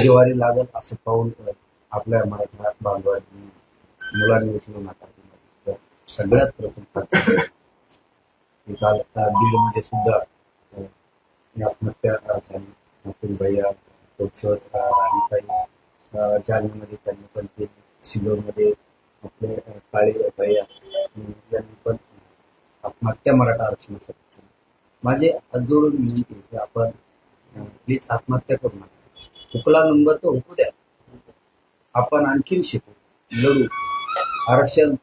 जिवारी लागत असं पाहून आपल्या मराठा बांधवांनी मुलांनी उचलून नका सगळ्यात प्रथम काल बीडमध्ये सुद्धा आत्महत्या झाली. अतुल भैया कोचर आणि काही जालन्यामध्ये त्यांनी पण केली. सिल्लोडमध्ये आपले काळे भैया यांनी पण आत्महत्या मराठा आरक्षणासाठी केली. माझे अजून विनंती की आपण प्लीज आत्महत्या करू नका. हुकला नंबर तो हुकू द्या. आपण आणखीन शिकू. लढू. आरक्षण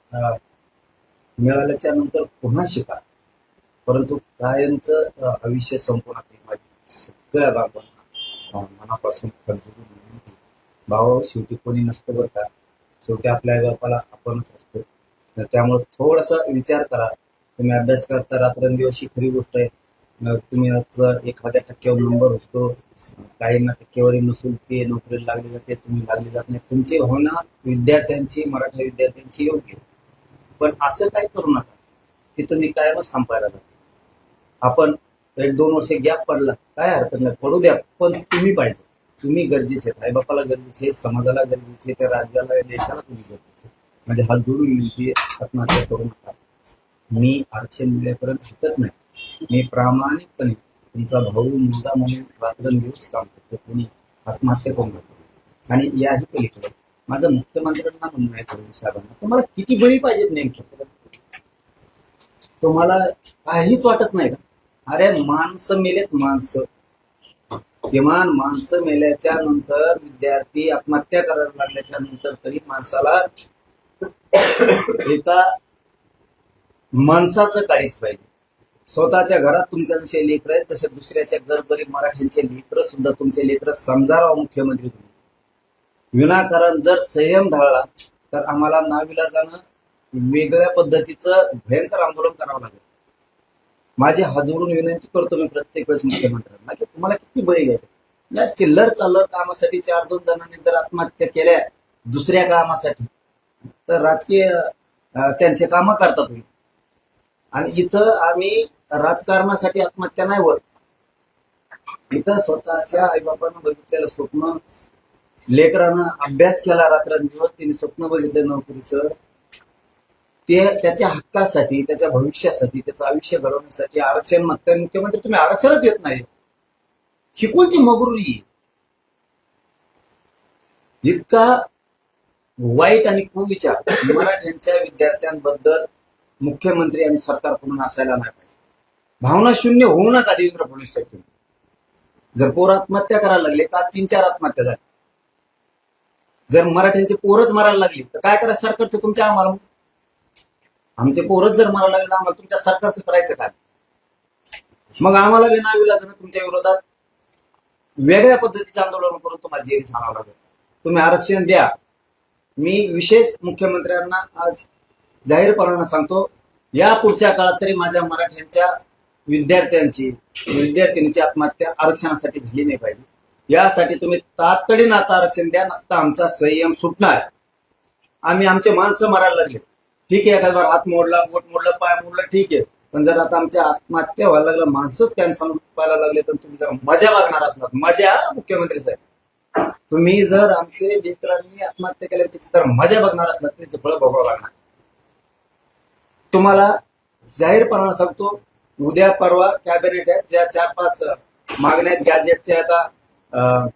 मिळाल्याच्या नंतर पुन्हा शिका. परंतु कायमचं आयुष्य संपूर्ण माझी सगळ्या बाबांना मनापासून खर्चून विनंती. भावा शेवटी कोणी नसतं बरं का? शेवटी आपल्या बापाला आपणच असतो. तर त्यामुळे थोडासा विचार करा. तुम्ही अभ्यास करता रात्रंदिवशी खरी गोष्ट आहे. तुम्ही एखाद्या टक्क्यावर नंबर असतो काहींना टक्केवारी नसून ते नोकरीला लागले जाते तुम्ही लागले जात नाही. तुमची भावना विद्यार्थ्यांची मराठा विद्यार्थ्यांची योग्य आहे. पण असं काय करू नका की तुम्ही कायमच संपायला लागता आपण एक दोन वर्ष गॅप पडला काय हरकत नाही पडू द्या पण तुम्ही पाहिजे. तुम्ही गरजेचे आहेत. आईबापाला गरजेचे समाजाला गरजेचे त्या राज्याला देशाला तुम्ही गरजेचे म्हणजे हात जोडून विनंती आत्महत्या करू नका. मी आरक्षण मिळेपर्यंत हटत नाही. मी प्रामाणिकपणे तुमचा भाऊ मुलगा म्हणून रात्रंदिवस काम करतो. कोणी आत्महत्या कोण करतो आणि याही पलीकडे माझं मुख्यमंत्र्यांना म्हणणं आहे प्रवीण साहेबांना तुम्हाला किती बळी पाहिजेत नेमके? तुम्हाला काहीच वाटत नाही का? अरे माणसं मेलेत माणसं. किमान माणसं मेल्याच्या नंतर विद्यार्थी आत्महत्या करायला लागल्याच्या नंतर तरी माणसाला एका माणसाचं काहीच पाहिजे. स्वतःच्या घरात तुमच्या जसे लेकर आहेत तसे दुसऱ्याच्या गरगरीब मराठ्यांचे लेकर सुद्धा तुमचे लेकर समजावा मुख्यमंत्री तुम्ही विनाकारण जर संयम ढाळला तर आम्हाला नावीला जाणं वेगळ्या पद्धतीचं भयंकर आंदोलन करावं लागेल. माझी हात विनंती करतो मी प्रत्येक वेळेस मुख्यमंत्र्यांना की तुम्हाला किती बळी घ्यायचं? या चिल्लर चालर कामासाठी चार दोन जणांनी जर आत्महत्या केल्या दुसऱ्या कामासाठी तर राजकीय त्यांचे कामं करतात तुम्ही. आणि इथं आम्ही राजकारणासाठी आत्महत्या नाही होत. इथं स्वतःच्या आईबापानं बघितलेलं स्वप्न लेकरानं अभ्यास केला रात्रंदिवस त्यांनी स्वप्न बघितलं नोकरीचं. ते त्याच्या हक्कासाठी त्याच्या भविष्यासाठी त्याचं आयुष्य घडवण्यासाठी आरक्षण मागताय. मुख्यमंत्री तुम्ही आरक्षणच देत नाही. ही कोणती मगरुरी इतका वाईट आणि कुविचार मराठ्यांच्या विद्यार्थ्यांबद्दल मुख्यमंत्री आणि सरकारकडून असायला नाही पाहिजे. भावना शून्य होऊ नका देवेंद्र फडणवीस साहेब जर पोर आत्महत्या करायला लागले का तीन चार आत्महत्या झाल्या जर मराठ्यांचे पोरच मारायला लागली तर काय करा सरकारचं तुमच्या आम्हाला? आमचे पोरच जर मारायला लागले तर आम्हाला तुमच्या सरकारचं करायचं काय? मग आम्हाला विनाविलाजनं तुमच्या विरोधात? वेगळ्या पद्धतीचं आंदोलन करून तुम्हाला जेरी सांगावं लागेल. तुम्ही आरक्षण द्या. मी विशेष मुख्यमंत्र्यांना आज जाहीरपणानं सांगतो या पुढच्या काळात तरी माझ्या मराठ्यांच्या विद्यार्थ्यांची विद्यार्थिनीची आत्महत्या आरक्षणासाठी झाली नाही पाहिजे. यासाठी तुम्ही तातडीनं आता आरक्षण द्या नसता आमचा संयम सुटणार. आम्ही आमचे माणसं मारायला लागले. ठीक आहे एखाद्या हात मोडला बोट मोडला पाय मोडला ठीक आहे. पण जर आता आमच्या आत्महत्या व्हायला लागलं माणसंच कॅन्सर व्हायला लागले तर तुम्ही जर मजा बघणार असणार. मजा मुख्यमंत्री साहेब. तुम्ही जर आमचे लेकरांनी आत्महत्या केल्या त्याची जर मजा बघणार असणार त्याचं फळ भोगावं लागणार. तुम्हाला जाहीरपणानं सांगतो उद्या परवा कॅबिनेट ज्या चार पाच मागण्या आहेत गॅजेटच्या आता अं,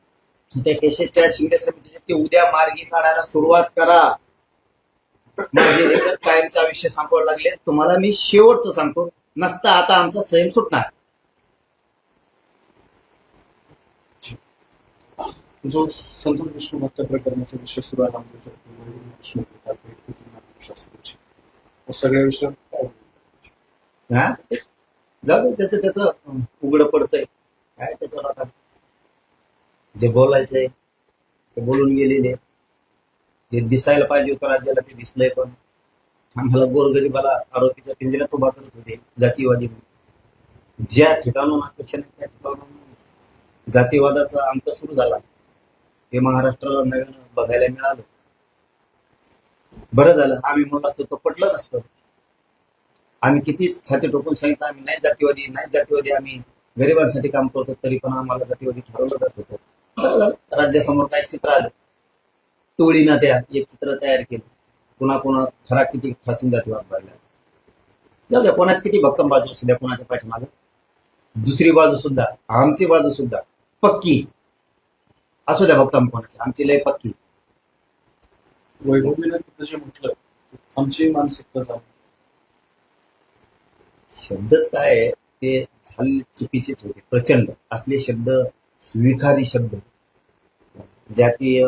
त्या केशेच्या शिंदे समितीचे ते उद्या मार्गी काढायला सुरुवात करा. माझे विषय सांगायला लागले. तुम्हाला मी शेवटचं सांगतो नसता आता आमचा संयम सुटणार. जो संतोष विष्णू हत्या प्रकरणाचा विषय सुरू आहे सगळ्या विषयात काय त्याच हा? जाऊ दे उघड पडतंय. काय त्याच्यावर आता? जे बोलायचंय ते बोलून गेलेले. जे दिसायला पाहिजे होतं राज्याला ते दिसलंय पण. आम्हाला गोरगरीबाला आरोपीच्या पिंजऱ्यात उभा करत होते जातीवादी ज्या ठिकाणून अपेक्षा नाही त्या ठिकाणून जातीवादाचा अंक सुरू झाला. हे महाराष्ट्राला नवीन बघायला मिळालं. बरं झालं आम्ही म्हणलो असतो तो पटलं नसतं. आम्ही किती छाती टोकून सांगितलं आम्ही नाही जातीवादी नाही जातीवादी आम्ही गरिबांसाठी काम करतो तरी पण आम्हाला जातीवादी ठरवलं जात होतं. बरं झालं. राज्यासमोर काय चित्र आलं? टोळीनं त्या एक चित्र तयार केलं. पुन्हा पुन्हा खरा किती ठासून जातीवाद भरला जाऊ द्या कोणाच किती भक्कम बाजू असू द्या कोणाच्या पाठीमागे. दुसरी बाजू सुद्धा आमची बाजू सुद्धा पक्की. असू द्या भक्कम कोणाची आमची लय पक्की. वैभवीनं तिथं जे म्हटलं आमची मानसिकता झाली. शब्दच काय आहे ते झाले चुकीचेच होते. प्रचंड. असले शब्द विखारी शब्द. जातीय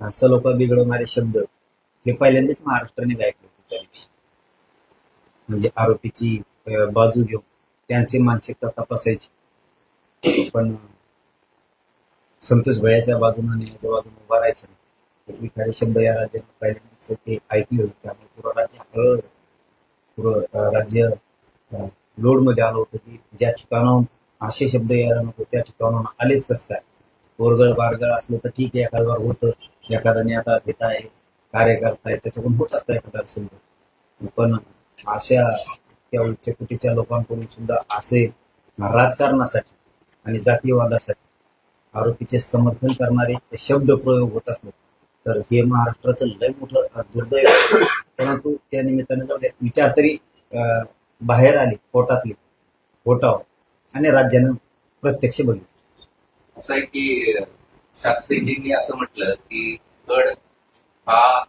असं लोक बिघडवणारे शब्द हे पहिल्यांदाच महाराष्ट्राने गायकले होते त्या दिवशी. म्हणजे आरोपीची बाजू घेऊन त्यांची मानसिकता तपासायची. पण संतोष भयाच्या बाजूने आणि याच्या बाजूने उभा राहायचं नाही. विखारी शब्द या राज्यात पहिल्यांदाच ते ऐकले होते. त्यामुळे पुरं राज्य हळद पुरं राज्य लोडमध्ये आलं होतं की ज्या ठिकाणाहून असे शब्द यायला नको त्या ठिकाणाहून आलेच कसं काय? पोरगळ बारगळ असलं तर ठीक आहे एखाद्यावर होतं. एखाद्याने आता घेत आहे कार्य करताय त्याच्याकडून होत असतं एखादा शब्द. पण अशा त्या उच्चकुटीच्या लोकांकडून सुद्धा असे राजकारणासाठी आणि जातीयवादासाठी आरोपीचे समर्थन करणारे शब्द प्रयोग होत असतात. तर हे महाराष्ट्राचं लय मोठं दुर्दैव आहे. परंतु त्या निमित्ताने जाऊ द्या विचार तरी बाहेर आले पोटातले पोटावर आणि राज्यानं प्रत्यक्ष बघितलं. असं आहे की शास्त्रीजींनी असं म्हटलं की गड हा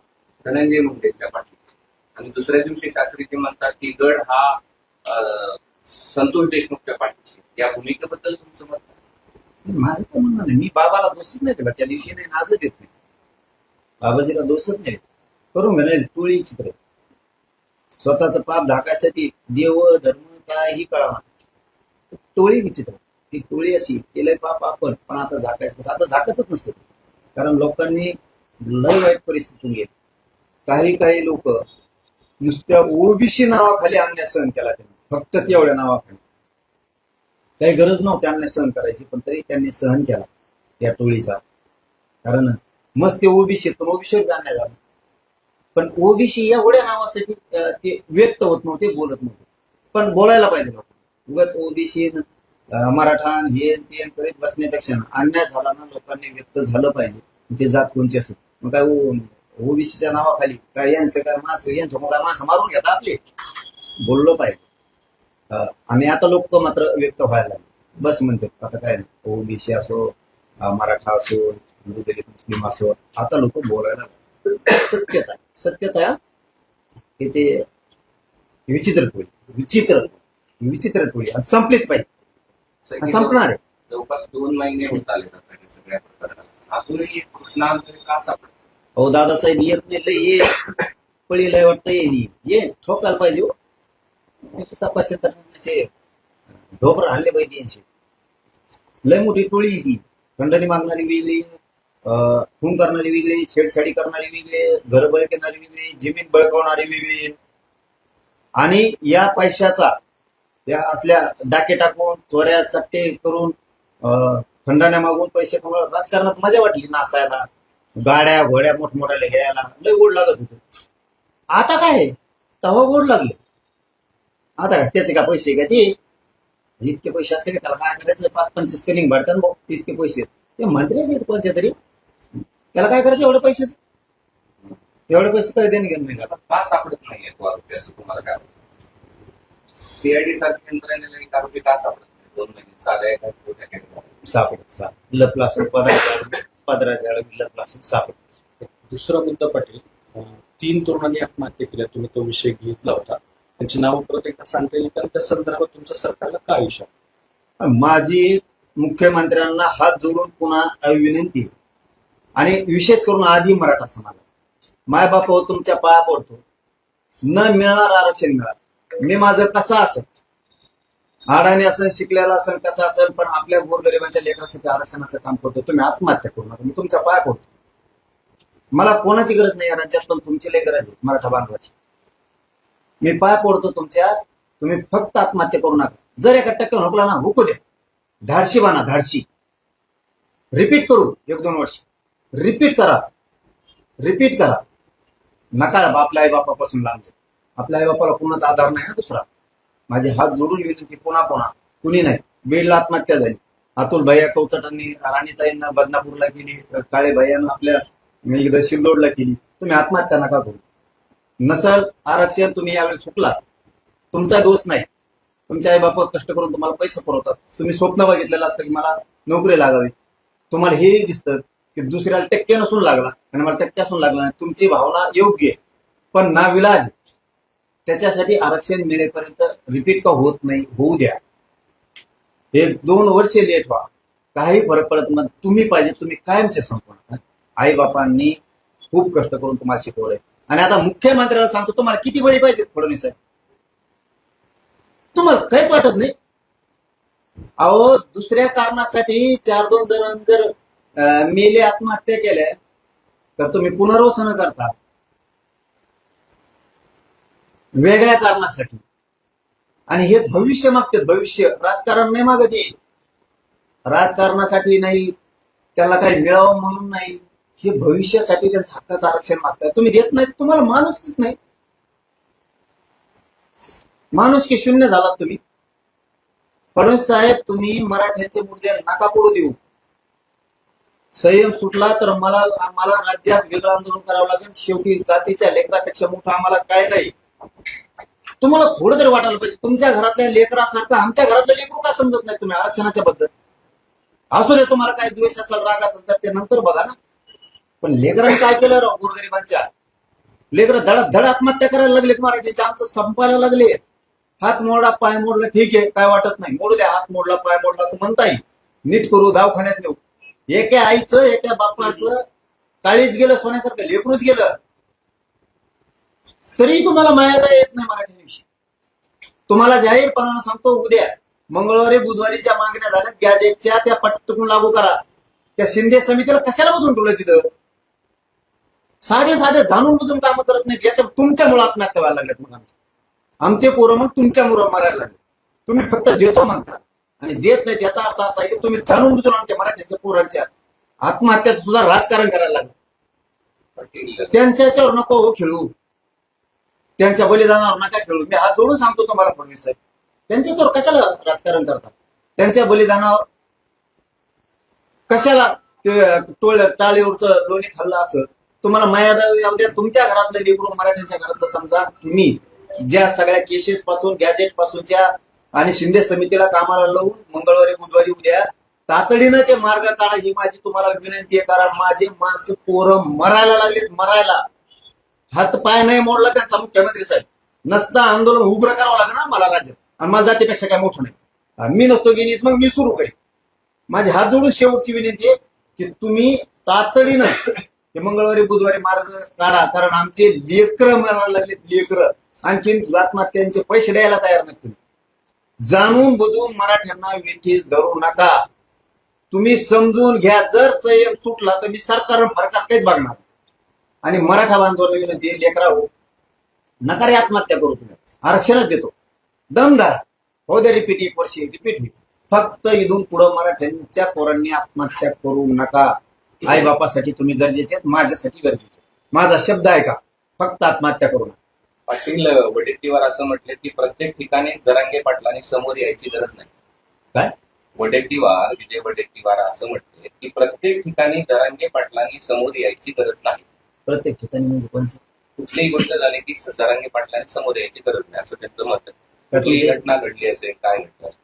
धनंजय मुंडेंच्या पाठीचा आणि दुसऱ्या दिवशी शास्त्रीजी म्हणतात की गड हा संतोष देशमुखच्या पाठीशी या भूमिकेबद्दल तुमचं मत? माझं म्हणणं नाही. मी बाबाला दोषच नाही दिला. त्या दिवशी नाही नाजच देत नाही बाबाजीला दोषच नाही. करून घेणार टोळी चित्र. स्वतःच पाप झाकायसाठी देव धर्म काही कळावा. टोळी विचित्र. ती टोळी अशी केलंय पाप आपण पण आता झाकायचं कसं? आता झाकतच नसते. कारण लोकांनी लय वाईट परिस्थितीतून गेली. काही काही लोक नुसत्या ओबीसी नावाखाली अन्याय सहन केला त्यांनी. फक्त तेवढ्या नावाखाली. काही गरज नव्हती अन्याय सहन करायची पण तरी त्यांनी सहन केला त्या टोळीचा. कारण मस्त ते ओबीसी पण ओबीसीवर आणाय झालं. पण ओबीसी एवढ्या नावासाठी ते व्यक्त होत नव्हते बोलत नव्हते. पण बोलायला पाहिजे उगाच ओबीसी मराठा हे ते करीत बसण्यापेक्षा अन्याय झाला ना लोकांनी व्यक्त झालं पाहिजे. ते जात कोणती असो. मग काय ओबीसीच्या नावाखाली काय यांचं काय माणसं यांचं मग काय माणसं मारून घेता आपले? बोललो पाहिजे. आणि आता लोक मात्र व्यक्त व्हायला लागले. बस म्हणतात आता काय नाही. ओबीसी असो मराठा असो मुस्लिम असो आता लोक बोलायला सत्यता सत्यता. हे ते विचित्र विचित्र विचित्र संपलीच पाहिजे संपणार आहे जवळपास दोन महिने होत आले कृष्णा दादासाहेब येत नाही ये पळी लय वाटतं ये ये ठोकायला पाहिजे हो. तर ढोबर हल्ले पाहिजे लय मोठी टोळी ती खंडणी मागणारी वेगळी खून करणारी वेगळी छेडछाडी करणारी वेगळे घर बळकणारे वेगळी जमीन बळकावणारे वेगळी. आणि या पैशाचा या असल्या डाके टाकून चोऱ्या चट्टे करून खंडाण्या मागून पैसे कमवून राजकारणात मजा वाटली नासायला. गाड्या घोड्या मोठमोठ्याला घ्यायला. लय गोड लागत होते. आता काय तवा गोड लागले. आता काय? त्याचे का पैसे का ते? इतके पैसे असते का त्याला काय करायचं? पाच पंचवीस कलिंग भरतात भाऊ. इतके पैसे. आहेत. ते मंत्रीच आहेत कोणत्या तरी. त्याला काय करायचं? एवढे पैसे एवढे पैसे काय देणे घेणं नाही त्याला का सापडत नाहीये तो आरोपी असं तुम्हाला काय सीआयडी सारख्या यंत्रणेला एक आरोपी का सापडत नाही? दोन महिने छोट्या केलेला सापडत सापडत. लपला असेल पदराच्या पदराच्या वेळी लपला असेल सापडत. दुसरा मुद्दा पाटील तीन तरुणांनी आत्महत्या केल्या तुम्ही तो विषय घेतला होता. त्यांची नावं परत एकदा सांगता येईल कारण त्या संदर्भात तुमच्या सरकारला काय विषय माझी मुख्यमंत्र्यांना हात जोडून पुन्हा विनंती आहे. आणि विशेष करून आधी मराठा समाज माय बाप हो तुमच्या पाया पडतो. न मिळणार आरक्षण मिळालं. मी माझं कसं असत आडाने असं शिकलेला असेल कसं असेल? पण आपल्या गोरगरिबांच्या लेकरासाठी आरक्षणाचं काम करतो. तुम्ही आत्महत्या करू नका. मी तुमच्या पाया पडतो. मला कोणाची गरज नाही या राज्यात पण तुमची लय गरज आहे. मराठा बांधवाची. मी पाय पडतो तुमच्या. तुम्ही फक्त आत्महत्या करू नका. जर एका टक्के हुकला ना हुकू द्या. धाडशी बाना धाडशी. रिपीट करू. एक दोन वर्ष. रिपीट करा. रिपीट करा. नका आपल्या आई बापापासून लांब. आपल्या आई बापाला कोणाचा आधार नाही हा दुसरा. माझे हात जोडून विनंती पुन्हा पुन्हा. कुणी नाही. बीडला आत्महत्या झाली. अतुल भैया कवचटांनी राणीताईंना बदनापूरला केली काळे भैयानं आपल्या इकडं शिंदोडला केली. तुम्ही आत्महत्या नका करू. नसल आरक्षण तुम्ही यावेळी सुटला. तुमचा दोष नाही. तुमच्या आई बाप कष्ट करून तुम्हाला पैसे पुरवतात. तुम्ही स्वप्न बघितलेलं असतं की मला नोकरी लागावी. तुम्हाला हेही दिसतं की दुसऱ्याला टक्के नसून लागला आणि मला टक्के असून लागला नाही. तुमची भावना योग्य आहे पण ना विलाज त्याच्यासाठी आरक्षण मिळेपर्यंत रिपीट का होत नाही होऊ द्या. एक दोन वर्षे लेट व्हा. काही फरक पडत मग तुम्ही पाहिजे तुम्ही कायमचे संपूर्ण. आई बापांनी खूप कष्ट करून तुम्हाला शिकवलंय. आणि आता मुख्यमंत्र्याला सांगतो तुम्हाला किती बळी पाहिजेत फडणवीस साहेब? तुम्हाला काहीच वाटत नाही. अहो दुसऱ्या कारणासाठी चार दोन जण जर मेले आत्महत्या केल्या तर तुम्ही पुनर्वसन करता. वेगळ्या कारणासाठी. आणि हे भविष्य मागते भविष्य. राजकारण नाही मागत हे. राजकारणासाठी नाही त्याला काही मिळावं म्हणून नाही. हे भविष्यासाठी त्यांचं हक्काचं आरक्षण मागताय. तुम्ही देत नाही तुम्हाला माणूसकीच नाही. माणूस की शून्य झालात तुम्ही. फडणवीस साहेब तुम्ही मराठ्यांचे मुद्दे नका पडू देऊ. संयम सुटला तर मला आम्हाला राज्यात वेगळं आंदोलन करावं लागेल. शेवटी जातीच्या लेकरापेक्षा मोठं आम्हाला काय नाही. तुम्हाला थोडं तरी वाटायला पाहिजे. तुमच्या घरातल्या लेकरासारखं आमच्या घरातलं लेकरू का समजत नाही तुम्ही आरक्षणाच्या बद्दल? असू दे तुम्हाला काय द्वेष असेल राग असेल तर ते नंतर बघा ना. पण लेकरांनी काय केलं राव गोरगरिबांच्या? लेकर धड धड आत्महत्या करायला लागलेत मराठीचे. आमचं संपायला लागले. हात मोडला पाय मोडला ठीक आहे. काय वाटत नाही. मोडू द्या हात मोडला पाय मोडला असं म्हणता येईल नीट करू दवाखान्यात नेऊ. एका आईचं एका बापाचं काळीच गेलं सोन्यासारखं लेकरूच गेलं. तरी तुम्हाला मायादा येत नाही मराठीविषयी तुम्हाला जाहीरपणानं सांगतो उद्या मंगळवारी बुधवारी ज्या मागण्या झाल्या गॅजेटच्या त्या पटकून लागू करा. त्या शिंदे समितीला कशाला बसून ठेवलं तिथं? साधे साधे जाणून बुजून काम करत नाहीत. याच्या तुमच्यामुळे आत्महत्या व्हायला लागल्यात मग आमच्या आमचे पोरं मग तुमच्या तुमच्यामुळं मारायला लागले तुम्ही फक्त देतो म्हणता. आणि देत नाही त्याचा अर्थ असा आहे की तुम्ही जाणून बुजून आमच्या मराठ्यांच्या पोरांच्या आत्महत्या सुद्धा राजकारण करायला लागलं. त्यांच्यावर नको हो खेळू. त्यांच्या बलिदानावर नका खेळू. मी हात जोडून सांगतो तुम्हाला फडणवीस साहेब. त्यांच्यावर कशाला राजकारण करतात? त्यांच्या बलिदानावर कशाला ते टोळ टाळीवरचं लोणी खाल्लं असं तुम्हाला मर्यादा येऊ द्या. तुमच्या घरातलं लेकरू मराठ्यांच्या घरातलं समजा तुम्ही ज्या सगळ्या केसेस पासून गॅजेट पासूनच्या आणि शिंदे समितीला कामाला लावून मंगळवारी बुधवारी उद्या तातडीनं ते मार्ग काढा ही माझी तुम्हाला विनंती आहे. कारण माझे माणसं पोरं मरायला लागलेत मरायला. हात पाय नाही मोडला त्यांचा मुख्यमंत्री साहेब. नसता आंदोलन उग्र करावं लागेल ना मला राज्यात आणि मला जातीपेक्षा काय मोठं नाही. मी नसतो गेलीत मग मी सुरू करेन. माझे हात जोडून शेवटची विनंती आहे की तुम्ही तातडीनं हे मंगळवारी बुधवारी मार्ग काढा. कारण आमचे लेकर मरायला लागलेत लेकर. आणखीन आत्महत्यांचे पैसे द्यायला तयार नसतील. जाणून बुजून मराठ्यांना वेठीस धरू नका. तुम्ही समजून घ्या जर संयम सुटला तर मी सरकार फरकात काहीच बघणार आणि मराठा बांधवांना विनंती लेकरा हो. नका रे आत्महत्या करू तुम्ही. आरक्षणच देतो. दम धरा. हो दे रिपीट एक वर्षी रिपीट होईल फक्त इथून पुढं मराठ्यांच्या पोरांनी आत्महत्या करू नका. आई बापासाठी तुम्ही गरजेचे आहेत माझ्यासाठी गरजेचे माझा शब्द आहे का फक्त आत्महत्या करू नका. पाटील वडेट्टीवार असं म्हटले की प्रत्येक ठिकाणी जरांगे पाटलांनी समोर यायची गरज नाही. काय? वडेट्टीवार विजय वडेट्टीवार असं म्हटले की प्रत्येक ठिकाणी जरांगे पाटलांनी समोर यायची गरज नाही. प्रत्येक ठिकाणी म्हणजे कोणचं कुठलीही गोष्ट झाली की जरांगे पाटलांनी समोर यायची गरज नाही असं त्यांचं मत आहे. कुठलीही घटना घडली असेल काय घडलं असेल.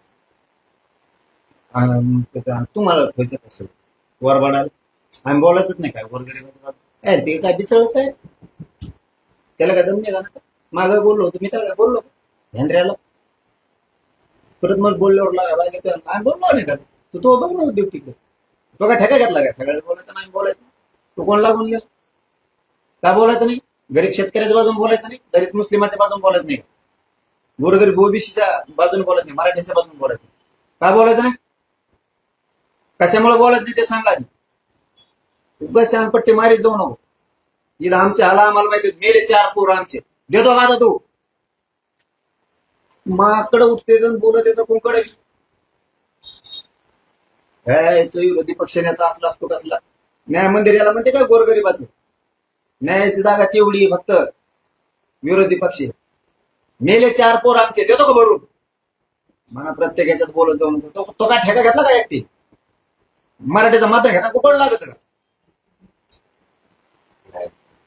आणि काय- तुम्हाला ठेवायचं कसं वरबाडाल आम्ही बोलायचंच नाही काय? वरगडे ते काय बिचळ काय त्याला काय दम नाही का ना? माग बोललो होतो मी त्याला काय बोललो. हेनऱ्याला परत मग बोलल्यावर राग येतोय. आम्ही बोललो नाही तर तू तो बघ ना उद्योग तिकडे. तो काय ठेका घेतला काय सगळ्यात बोलायचं नाही बोलायचं तू कोण लागून गेला? का बोलायचं नाही? गरीब शेतकऱ्याच्या बाजून बोलायचं नाही? दलित मुस्लिमाच्या बाजून बोलायचं नाही? गोरगरीब ओबीसीच्या बाजून बोलायचं नाही? मराठ्यांच्या बाजून बोलायचं नाही. का बोलायचं नाही? कशामुळे बोलत नाही ते सांगा आधी. उगाच शानपट्टी मारीत जाऊ नको. इथं आमच्या आला आम्हाला माहिती मेले चार पोर आमचे. देतो का आता तू. माकडं उठते बोलत येतं कोणकडे विरोधी पक्ष नेता असला असतो कसला. न्याय मंदिर याला म्हणते काय गोरगरीबाच? न्यायाची जागा तेवढी फक्त. विरोधी पक्ष. मेले चार पोर आमचे देतो का भरून? मला प्रत्येक याच्यात बोलत जाऊन तो तो काय ठेका घेतला का एकटी? मराठीचा माता घेता कुठं लागत का?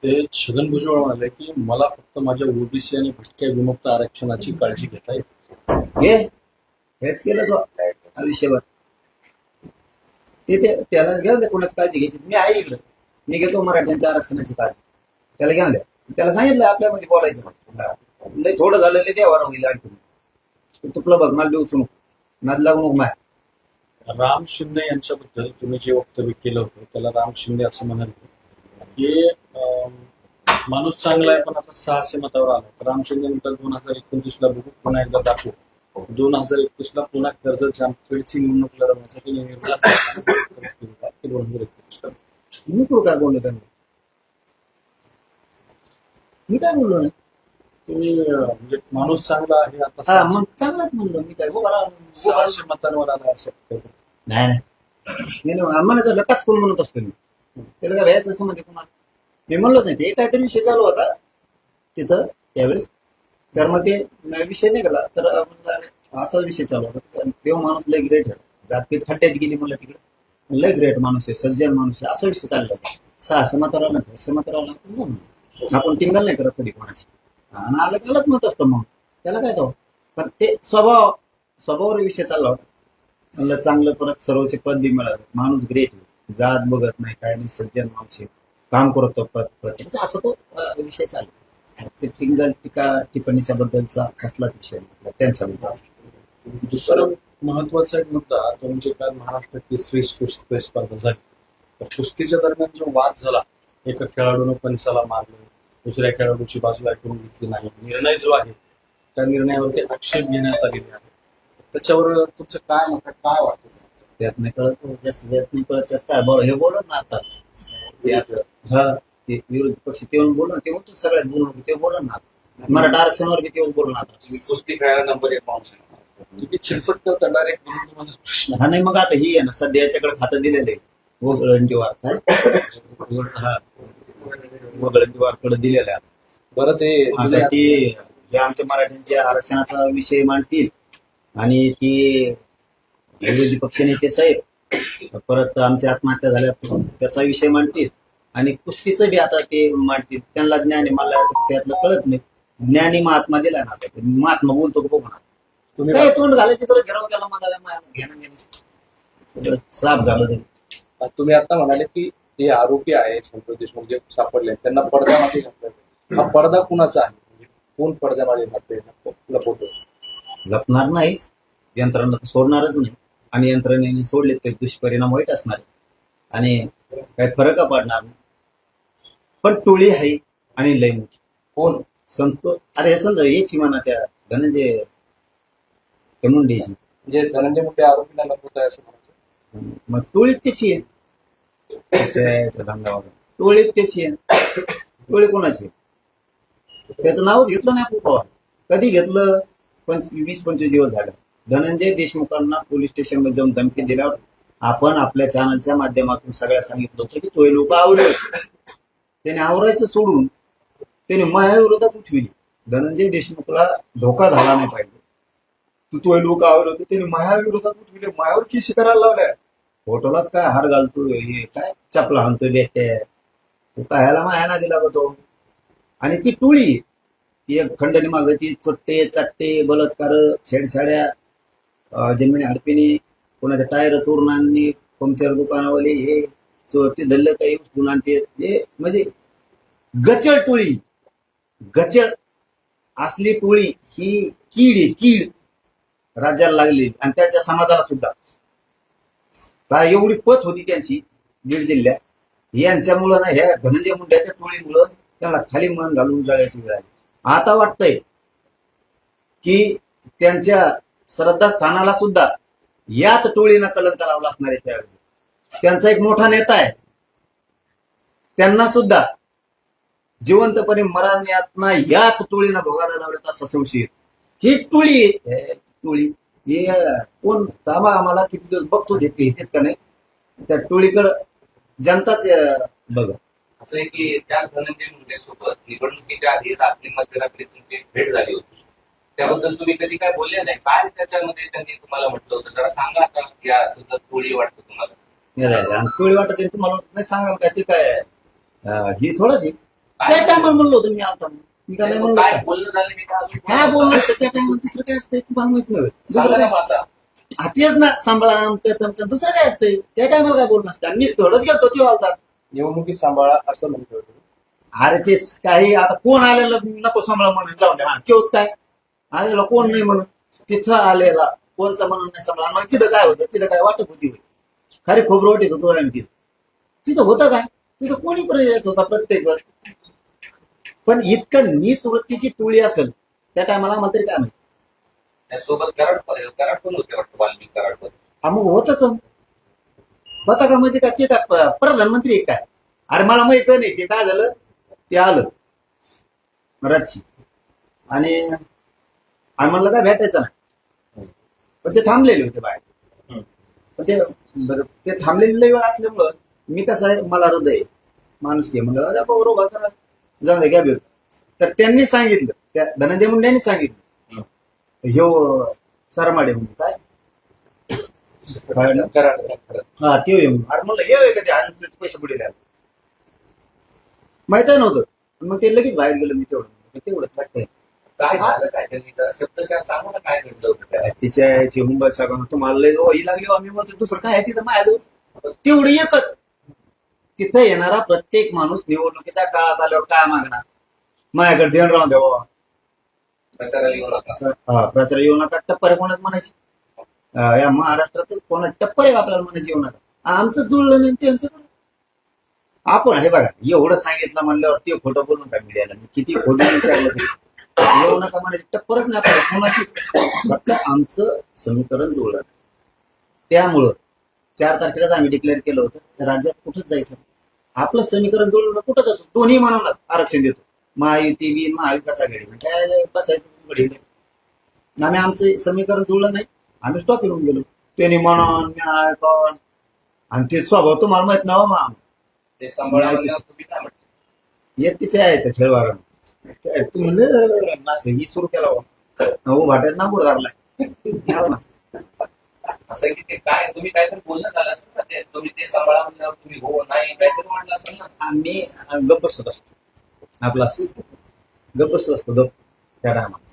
ते छगन भुजबळ म्हणाले की मला फक्त माझ्या ओबीसी आणि भटक्या विमुक्त आरक्षणाची काळजी घेता येते हे? हेच केलं तो आयुष्यभर. ते ते त्याला घेऊन द्या कोणाची काळजी घ्यायची? मी आहे इकडं. मी घेतो मराठ्यांच्या आरक्षणाची काळजी. त्याला घेऊन द्या. त्याला सांगितलं आपल्यामध्ये बोलायचं हा. लय थोडं झालं देवारा होईल आणखी तुपलं बघ मला देऊच नको. नाद लागू नको माय. राम शिंदे यांच्याबद्दल तुम्ही जे वक्तव्य केलं होतं त्याला राम शिंदे असं म्हणाले की माणूस चांगला आहे पण आता सहाशे मतावर आला तर राम शिंदे म्हणतात दोन हजार एकोणतीस ला बघू पुन्हा एकदा दाखवू. दोन हजार एकतीस ला पुन्हा कर्जत जामखेडची निवडणूक लढवण्यासाठी दोन हजार एकवीस ला मी कुठं काय बोललो त्यांना? मी काय बोललो नाही? तुम्ही म्हणजे माणूस चांगला आहे आता हा सहाशे- मग चांगलाच म्हणलो. मी काय. सहाशे मतांवर आला असं नाही. नाही मी नाही- आम्हाला लटाच कोण म्हणत असतो मी त्याला काय व्हायचं असं मध्ये कुणाला? मी म्हणलोच नाही ते काहीतरी विषय चालू होता. तिथं त्यावेळेस तर मग ते नाही विषय निघाला. तर म्हणलं विषय चालू होता. तेव्हा माणूस लय ग्रेट जातपीत खड्ड्यात गेली म्हणलं तिकडे. लय ग्रेट माणूस आहे सज्जन माणूस आहे असा विषय चालला होता. सहाशे मात्र आला आपण टिंगल नाही करत कधी कोणाची आणि आलं त्यालाच मत असतं मग. त्याला काय तो? पण ते स्वभाव स्वभावावर विषय चालला होता. म्हणलं चांगलं परत सर्वचे पद बी मिळालं. माणूस ग्रेट आहे. जात बघत नाही काय नाही सज्जन माणूस आहे. काम करतो पद असं तो विषय चालू. ते फिंगल टीका टिप्पणीच्या बद्दलचा कसलाच विषय? नाही त्यांच्याबद्दल दुसरं महत्त्वाचा एक मुद्दा तो म्हणजे काल महाराष्ट्र केसरी कुस्ती स्पर्धा झाली. तर कुस्तीच्या दरम्यान जो वाद झाला एका खेळाडूनं पंचाला मारलं दुसऱ्या खेळाडूची बाजू ऐकून घेतली नाही निर्णय जो आहे त्या निर्णयावरती आक्षेप घेण्यात आलेले आहे त्याच्यावर तुमचं काय? काय वाटतं? त्यात नाही कळत जास्त त्यात नाही कळत त्यात काय बोल हे बोल ना आता. हा ते विरोधी पक्ष ते बोल ते म्हणतो सगळ्यात बोलून ते बोल ना. मराठा आरक्षणावर बी तेव्हा बोल ना आता. तुम्ही कुस्ती खेळायला नंबर एक माणूस आहे. तुम्ही चिरपट म्हणून तुम्हाला प्रश्न हा नाही मग आता ही आहे ना सध्या याच्याकडे खातं दिलेलं आहे वगळंटीवार काय हा वगळंटीवारकडे दिलेलं आहे बरं ते आता ती हे आमच्या मराठ्यांच्या आरक्षणाचा विषय मांडतील. आणि ती विरोधी पक्ष नेते साहेब परत आमच्या आत्महत्या झाल्या त्याचा विषय मांडतील. आणि कुस्तीचं बी आता ते मांडतील. त्यांना ज्ञान आहे मला त्यातलं कळत नाही. ज्ञानी महात्मा दिला ना आता. महात्मा बोलतो का बघू ना. तुम्ही काय तोंड घालायचे तर घेराव त्याला मला घेणं देणं सगळं साफ झालं तरी. तुम्ही आता म्हणाले की ते आरोपी आहे संतोष देशमुख जे सापडले. त्यांना पडद्यामागे घातलं. हा पडदा कुणाचा आहे? म्हणजे कोण पडद्यामागे घातले? लपवतो. लपणार नाहीच. यंत्रणा तर सोडणारच नाही. आणि यंत्रणेने सोडले तर दुष्परिणाम वाईट असणार. आहे. आणि काही फरक पडणार नाही. पण टोळी आहे आणि लय मोठी. कोण? संतो अरे हे समजा याची म्हणा त्या धनंजय त्या मुंडेची म्हणजे धनंजय मुंडे आरोपीला लपवत आहे असं म्हणायचं मग टोळीत त्याची आहे. त्याच्या टोळीत त्याची आहे. टोळी कोणाची आहे? त्याचं नावच घेतलं नाही आपण पवार कधी घेतलं? पण वीस पंचवीस दिवस झाले. धनंजय देशमुखांना पोलीस स्टेशनमध्ये जाऊन धमकी दिल्यावर आपण आपल्या चॅनलच्या माध्यमातून सगळ्या सांगितलं होतं की तो लोक आवरे त्याने आवरायचं सोडून त्याने मायाविरोधात उठविली. धनंजय देशमुखला धोका झाला नाही पाहिजे. तू तो लोक आवड होते त्याने मायाविरोधात उठविले. मायावर केशी करायला लावल्या. फोटोलाच काय हार घालतोय हे काय चपला हाणतोय बेट्या तो काय माया मायाना दिला का तो आणि ती टोळी ती एक खंडणी माग ती चोट्टे चाट्टे बलात्कार छेडछाड्या जमिनी हडपिणी कोणाच्या टायर चोरून आणणे पंक्चर दुकानावाले हे चोरटे धल्ल काही उचलून आणते हे म्हणजे गचळ टोळी. गचळ असली टोळी ही कीड आहे कीड राज्याला लागली आणि त्यांच्या समाजाला सुद्धा. काय एवढी पत होती त्यांची बीड जिल्ह्यात. यांच्यामुळं ना ह्या धनंजय मुंड्याच्या टोळीमुळं त्यांना खाली मन घालून जगायची वेळ आली. आता वाटतंय की त्यांच्या श्रद्धास्थानाला सुद्धा याच टोळीनं कलंक लावला असणार आहे त्यावेळी. त्यांचा एक मोठा नेता आहे. त्यांना सुद्धा जिवंतपणे मरण यातना याच टोळीनं भोगायला लावल्यात असा संशय. ही हीच टोळी टोळी हे कोण थांबा आम्हाला किती दिवस बघतो घेतले घेतात का नाही? त्या टोळीकडं जनताच बघा. असं आहे की त्या धनंजय मुंडे सोबत निवडणुकीच्या आधी रात्री मध्यरात्री तुमची भेट झाली होती. त्याबद्दल तुम्ही कधी काय बोलले नाही? काय त्याच्यामध्ये त्यांनी तुम्हाला म्हटलं होतं? जरा सांगा आता या सुद्धा टोळी वाटतं तुम्हाला. आणि पिवळी वाटत आहे, तुम्हाला वाटत नाही सांगाल काय ते काय अं, ही थोडंच आहे. त्या टायमाला म्हणलो होतो मी आता. मी काय नाही म्हणलो काय काय बोलणं झालं की काय काय बोललो होतो? त्या टायमाला दुसरं काय असतंय तुम्हाला माहीत नाही दुसरं काय? आता. हा, तेच ना. सांभाळा अमकं तमकं. दुसरं काय असतंय? त्या टायमाला काय बोलणं असतं आणि मी थोडंच गेलतो ते वालतात निवडणुकीत सांभाळा असं म्हणतो अरे तेच काही आता कोण आलेलं नको सांभाळा म्हणून? जाऊ दे हा तेच काय? आलेला कोण नाही म्हणून? तिथं आलेला. कोणचा म्हणून नाही सांभाळा? मग तिथं काय होतं? तिथं काय वाटप होती? होय. खरी खोबरं वाटत होतो आम्ही तिथं होतं काय? तिथं कोणी पण येत होता प्रत्येक वेळ पण इतकं नीच वृत्तीची टोळी असेल त्या टायमाला आम्हाला तरी काय माहिती? त्यासोबत कराड पण कराड पण होते वाटतं वाल्मिक कराड पण हा मग होतच होता का म्हणजे काय ते काय प- प्रधानमंत्री आहे काय? अरे मला माहीत नाही ते काय झालं? ते आलं. रातची आणि आम्ही म्हणलं काय भेटायचं नाही. पण ते थांबलेले होते बाहेर. ते बरं ते थांबलेले वेळ असल्यामुळं मी कसं आहे मला हृदय आहे. माणूस घे म्हणलं "अरे बाबा, उभा करा जाऊ दे घ्या तर त्यांनी सांगितलं त्या धनंजय मुंडे सांगितलं. ह्यो सरमाडे म्हणून काय. हा ते. अरे म्हणलं हे होय का ते पैसे पुढे माहीत नव्हतं. पण मग ते लगेच बाहेर गेलो मी तेवढं तेवढंच वाटतंय काय झालं काय? त्यांनी जरा शब्दशः सांगा ना काय घडलं होतं काय? तिच्या याची मुंबईत सगळं तुम्हाला लय ही लागली हो, आम्ही म्हणतो दुसरं काय आहे तिथं माझ्या तेवढं एकच. तिथं येणारा प्रत्येक माणूस निवडणुकीच्या काळात आल्यावर काय मागणार? माझ्याकडे ध्यान राहून द्यावं प्रचाराला येऊ नका. असं, हा, प्रचार येऊ नका. टप्पर कोणाच म्हणायची? अं, या महाराष्ट्रात कोणा टप्पर आहे आपल्याला म्हणायची येऊ नका? आमचं जुळलं नाही त्यांचं जुळलं. आपण हे बघा एवढं सांगितलं म्हणल्यावर ते खोटं बोलून काय मीडियाला मी किती खोदून विचारलं तरी. येऊ नका म्हणायची टप्परच नाही आपल्याला कोणाचीच फक्त आमचं समीकरण जुळलं. त्यामुळं चार तारखेलाच आम्ही डिक्लेअर केलं होतं राज्यात कुठंच जायचं. आपलं समीकरण जुळलं कुठं जातो? दोन्ही म्हणून आरक्षण देतो. महायुती बी महाविकास आघाडी. काय बसायचं? घडीला आम्ही आमचं समीकरण जुळलं नाही. आम्ही स्टॉप येऊन गेलो. त्यांनी म्हणून न्याय कोण? आणि ते स्वभाव तुम्हाला माहीत नाव मग ते सांभाळा म्हणल्यावर तुम्ही काय म्हटलं? येत तिथे यायचं खेळवारण ही सुरू केला धरलाय. असं आहे की ते काय तुम्ही काहीतरी बोलणं झालं असेल ना ते तुम्ही ते सांभाळा म्हणल्यावर तुम्ही हो नाही काहीतरी म्हटलं असेल ना. आम्ही गप्प बसत असतो. आपला गप्प बसत असतो गप्प. त्या टायमाला.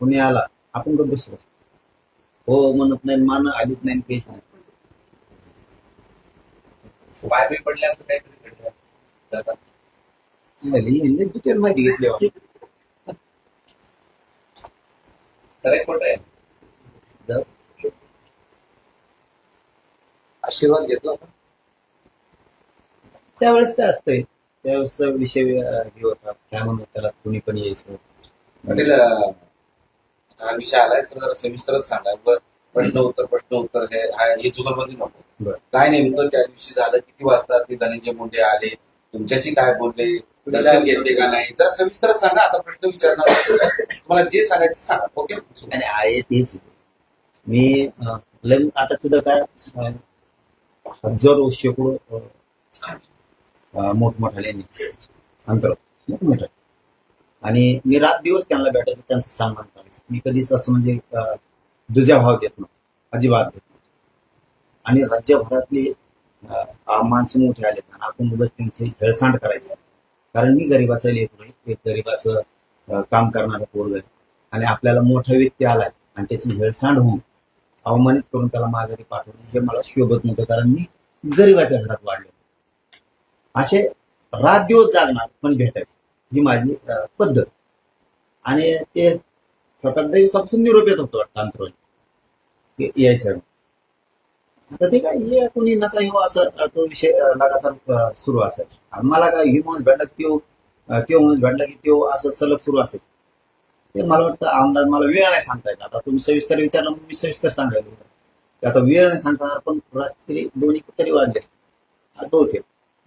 कुणी आला आपण गप्प बसत असतो. हो म्हणत नाही मान आलीच नाही काहीच नाही. पाय बी पडले असं काहीतरी घडलं. डिटेल माहिती घेतली. खरं आहे, खोटं आहे जाऊ. आशीर्वाद घेतला का? त्यावेळेस काय असतंय? त्यावेळेसचा विषय हे होता. काय म्हणून त्याला कुणी पण यायचं. पाटील अं, हा विषय आलाय तर जरा सविस्तरच सांगा. बर प्रश्न उत्तर प्रश्न उत्तर हे जुगलबंदी नको. काय नेमकं त्या दिवशी झालं? किती वाजता ते धनंजय मुंडे आले? तुमच्याशी काय बोलले? दर्शन घेतले का नाही? जरा सविस्तर सांगा आता प्रश्न विचारणार मला तुम्हाला जे सांगायचं सांगा. ओके? आणि आहे तेच. मी लय आता तिथं काय हजारो शेकडो मोठमोठाले अंतर मोठमोठे. आणि मी रात दिवस त्यांना भेटायचो त्यांचं सन्मान मी कधीच असं म्हणजे दुजा भाव देत नव्हतो. अजिबात देत नव्हतो. आणि राज्यभरातले माणसं मोठे आले आणि आपण उगाच त्यांची हेळसांड करायची. कारण मी गरीबाचा लेकरू आहे. एक गरीबाचं काम करणारा पोरग आहे. आणि आपल्याला मोठा व्यक्ती आलाय आणि त्याची हेळसांड होऊन अवमानित करून त्याला माघारी पाठवणे हे मला शोभत नव्हतं कारण मी गरीबाच्या घरात वाढले असे रात दिवस जागणार पण भेटायचे. ही माझी पद्धत. आणि ते सकाळ दिवसापासून निरोप येत होतो वाटतं अंतरवली. यायच्या आता ते काय हे कोणी नका येऊ असं तो विषय लगातार सुरू असायचा. आणि मला काय ही माणूस भेटला की त्यो त्यो माणूस भेटला की त्यो असं सलग सुरू असायचं. ते मला वाटतं अंदाज मला वेळ नाही सांगता येत. आता तुम्ही सविस्तर विचारलं मग मी सविस्तर सांगायला ते आता वेळ नाही सांगता येणार पण रात्री दोन्ही तरी वाजले असते आता होते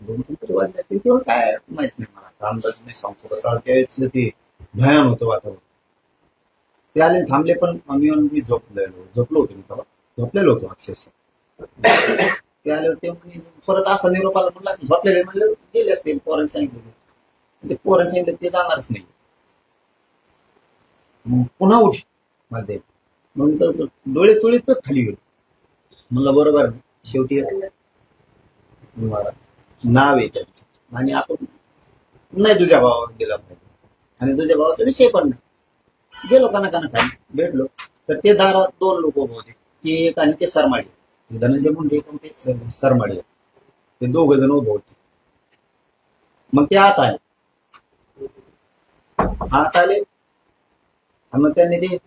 दोन तीन तरी वाजले असतील किंवा काय माहीत नाही मला. आता अंदाज नाही सांगू शकत कारण त्यावेळेस ते भयान होतं वातावरण. ते आले थांबले पण मी येऊन मी झोपलेलो झोपलो होतो मी तेव्हा. झोपलेलो होतो अक्षरशः. ते आल्यावर ते परत असा निरोप आला म्हणला झोपलेले म्हणलं गेले असतील पोरांनी सांगितलं ते. पोरांनी सांगितलं ते जाणारच नाही. मग पुन्हा उठ. मध्ये. मग तर डोळे चोळीतच खाली गेलो. म्हणलं बरोबर शेवटी नाव आहे त्यांचं. आणि आपण नाही तुझ्या भावावर दिला पाहिजे आणि तुझ्या भावाचा विषय पण नाही. गेलो काना काना खाली भेटलो. तर ते दारात दोन लोक उभे होते. ते एक आणि ते सरमाडी धनंजय मुंडे एक ते सरमाडी. ते दोघ जण उभे होते. मग ते आत आले. आत आले. आणि मग त्यांनी ते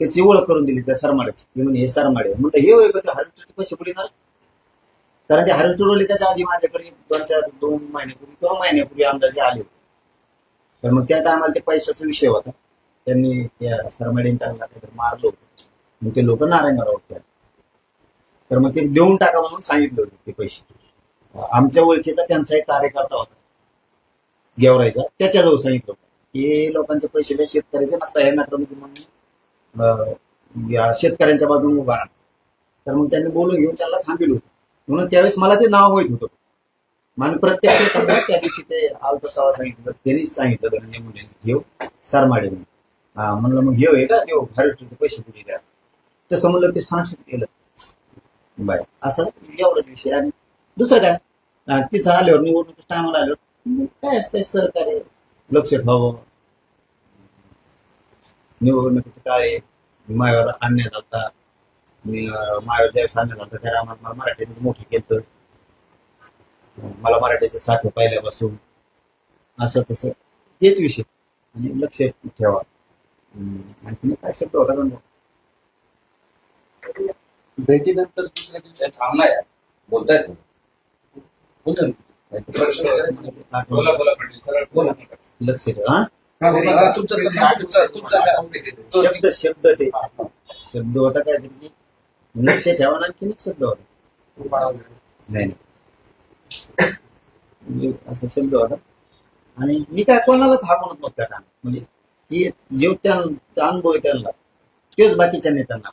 त्याची ओळख करून दिली त्या सरमाड्याची. ते म्हणे हे सरमाडे आहे. म्हणलं हे होय का ते हार्वेस्टरचे पैसे कुठे ना कारण ते हार्वेस्टरवाले त्याच्या आधी माझ्याकडे दोन चार दोन महिन्यापूर्वी किंवा महिन्यापूर्वी अंदाजे आले होते. तर मग त्या टायमाला ते पैशाचा विषय होता. त्यांनी त्या सरमाडीने त्यांना काहीतरी मारलं होतं. मग ते लोक नारायणगाव होते. तर मग ते देऊन टाका म्हणून सांगितलं होते ते पैसे. आमच्या ओळखीचा त्यांचा एक कार्यकर्ता होता. गेवरायचा त्याच्याजवळ सांगितलं होतं की लोकांचे पैसे त्या शेतकऱ्याचे नसता या मॅटरमध्ये म्हणून अं, या शेतकऱ्यांच्या बाजूने उभा राहणार. तर मग त्यांनी बोलून घेऊन त्याला थांबिल होतं. म्हणून त्यावेळेस मला ते नाव माहीत होतं. आणि प्रत्यक्ष समजा त्या दिवशी ते आलतं सावा सांगितलं त्यांनीच सांगितलं म्हणजे घेऊ सरमाडे म्हणून. म्हणलं मग घेऊ हे का? देऊ हार्वेस्टरचे पैसे कुठे द्या तसं म्हणलं ते सांगशील केलं. बाय असं एवढाच विषय. आणि दुसरं काय? तिथं आल्यावर निवडणूक टायमाला आल्यावर काय असतंय सहकार्य लक्ष ठेवावं. निवडणुकीचे काळे मायावर आणण्यात आलता मी मायावर ज्यावेळेस आणण्यात आलता त्या मला मराठीच मोठं केलं. मला मराठीचे साथ पहिल्यापासून. असं तसं. हेच विषय. आणि लक्ष ठेवा. आणखी काय शब्द होता का? भेटीनंतर दुसऱ्या दिवशी थांबलाय बोलतायत बोलतो बोला बोला पाटील. सरळ बोला. लक्ष ठेवा हा? तुमचा तुमचा तुमचा शब्द शब्द ते शब्द होता काय तरी? लक्ष ठेवा ना आणखी शब्द होता. नाही नाही. म्हणजे असा शब्द होता. आणि मी काय कोणालाच हा म्हणत नव्हता का म्हणजे ती जेव त्या त्या अनुभव आहे त्यांना. तेच बाकीच्या नेत्यांना.